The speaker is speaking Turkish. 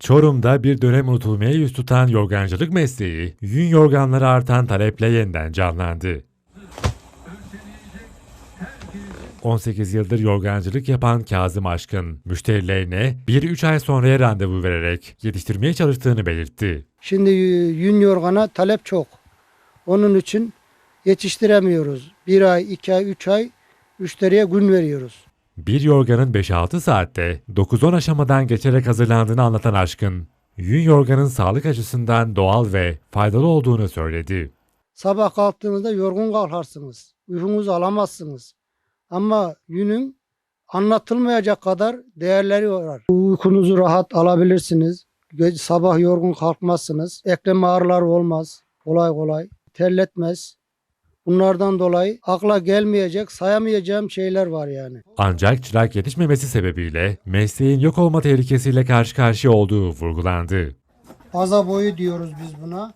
Çorum'da bir dönem unutulmaya yüz tutan yorgancılık mesleği, yün yorganlara artan taleple yeniden canlandı. 18 yıldır yorgancılık yapan Kazım Aşkın, müşterilerine 1-3 ay sonraya randevu vererek yetiştirmeye çalıştığını belirtti. Şimdi yün yorgana talep çok. Onun için yetiştiremiyoruz. Bir ay, iki ay, üç ay müşteriye gün veriyoruz. Bir yorganın 5-6 saatte 9-10 aşamadan geçerek hazırlandığını anlatan Aşkın, yün yorganın sağlık açısından doğal ve faydalı olduğunu söyledi. Sabah kalktığınızda yorgun kalkarsınız. Uykunuzu alamazsınız. Ama yünün anlatılmayacak kadar değerleri var. Uykunuzu rahat alabilirsiniz. Sabah yorgun kalkmazsınız. Eklem ağrıları olmaz. Kolay kolay. Terletmez. Bunlardan dolayı akla gelmeyecek, sayamayacağım şeyler var yani. Ancak çırak yetişmemesi sebebiyle mesleğin yok olma tehlikesiyle karşı karşıya olduğu vurgulandı. Baza boyu diyoruz biz buna.